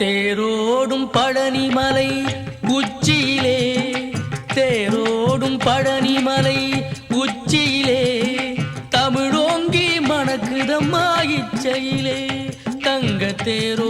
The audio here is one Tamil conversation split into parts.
தேரோடும் பழனிமலை உச்சியிலே தேரோடும் பழனிமலை உச்சியிலே தமிழோங்கி மணக்குதம்மா இச்சையிலே தங்க தேரோ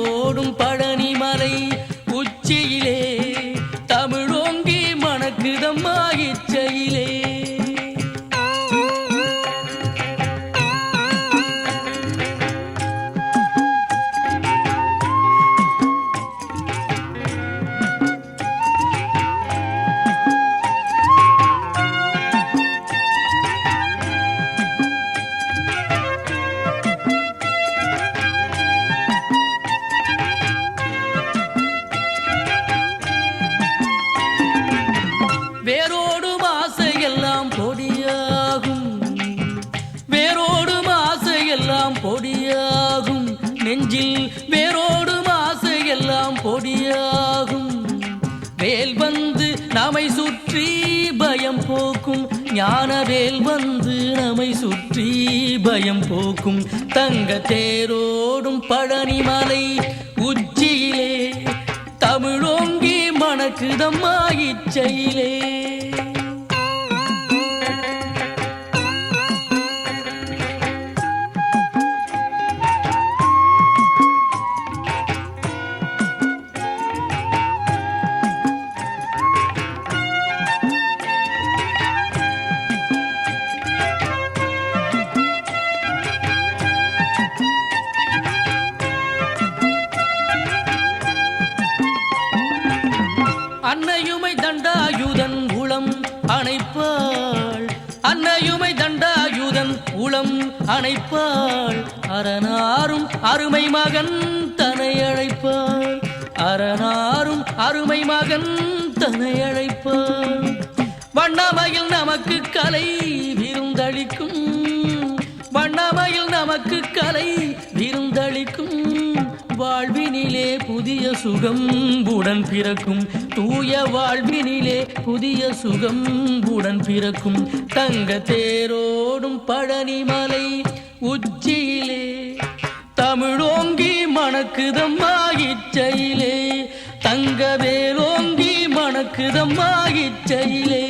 பொடியாகும். நெஞ்சில் வேரோடும் ஆசையெல்லாம் பொடியாகும். வேல் வந்து நம்மை சுற்றி பயம் போக்கும். ஞான வேல் வந்து நம்மை சுற்றி பயம் போக்கும். தங்க தேரோடும் பழனிமலை உச்சியிலே. தமிழோங்கி மணக்குதம்மா இச்சையிலே. உளம் அணைப்பாள். அரணாரும் அருமை மகன் தனை அழைப்பாள். அரணாரும் அருமை மகன் தனை அழைப்பாள். வண்ணமையில் நமக்கு கலை சுகம் உடன் பிறக்கும் தூய வாழ்வினிலே புதிய சுகம் உடன் பிறக்கும் தங்க தேரோடும் பழனிமலை உச்சியிலே. தமிழோங்கி மணக்குதம்மா இச்சையிலே. தங்க வேலோங்கி மணக்குதம்மா இச்சையிலே.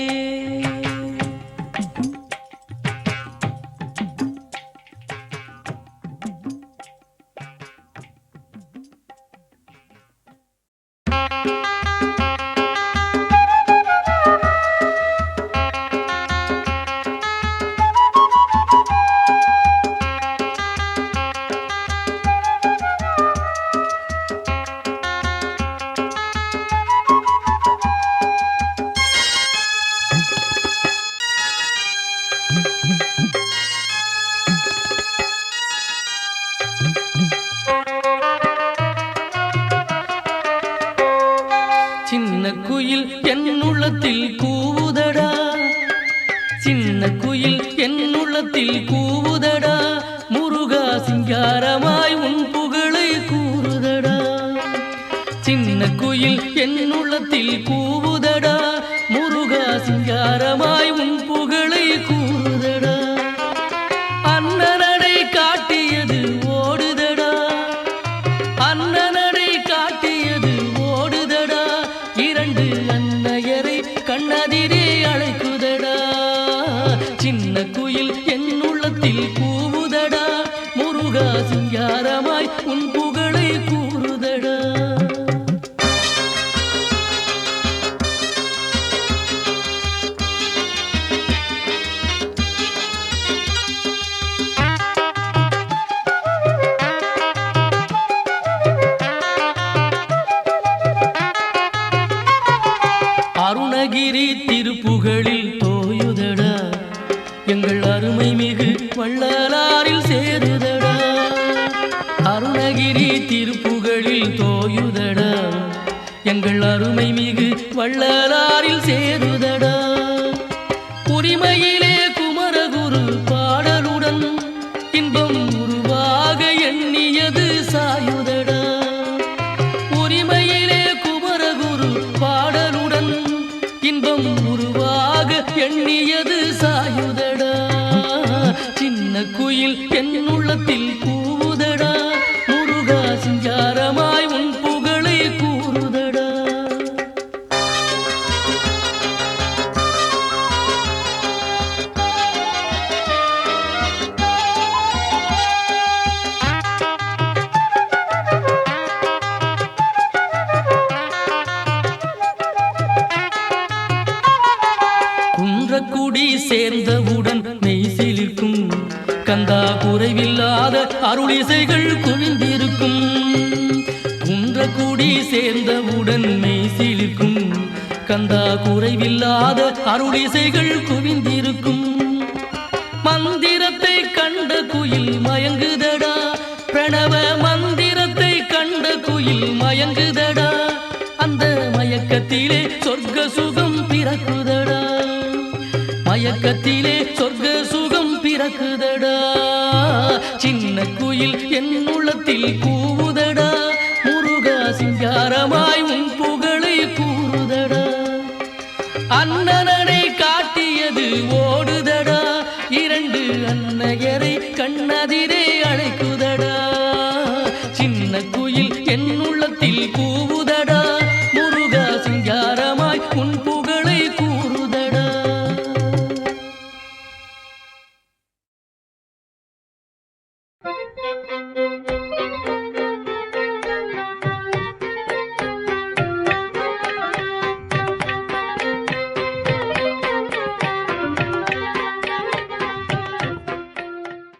உள்ளத்தில் கூவுதடா. முருகா சிங்காரமாய் உன் புகழை கூறுதடா. சின்ன குயில் என் உள்ளத்தில் கூவுதடா. முருகா சிங்காரமாய் அருணகிரி திருப்புகழில் தோயுதடா. எங்கள் அருமை மிகு வள்ளலாரில் சேருதடா. அருணகிரி திருப்புகழில் தோயுதடா. எங்கள் அருமை மிகு வள்ளலாரில் சேருதடா. உரிமையிலே குமரகுரு பாடலுடன் குயில் என்னுள்ளத்தில் கூவுதடா. முருகா சிங்காரமாய் உன் புகழை கூறுதடா. குன்றக்குடி சேர்ந்தவுடன் கந்தா குறைவில்லாத அருளிசைகள் குவிந்திருக்கும். குன்ற கூடி சேர்ந்தவுடன் மெய் மெய்சிலிருக்கும். கந்தா குறைவில்லாத அருளிசைகள் குவிந்திருக்கும். மந்திரத்தை கண்ட குயில் மயங்குதடா. பிரணவ மந்திரத்தை கண்ட குயில் மயங்குதடா. அந்த மயக்கத்திலே சொர்க்க சுகம் பிறக்குதடா. மயக்கத்திலே சொர்க்க பிறக்குதடா சின்ன குயில் என் உள்ளத்தில் கூ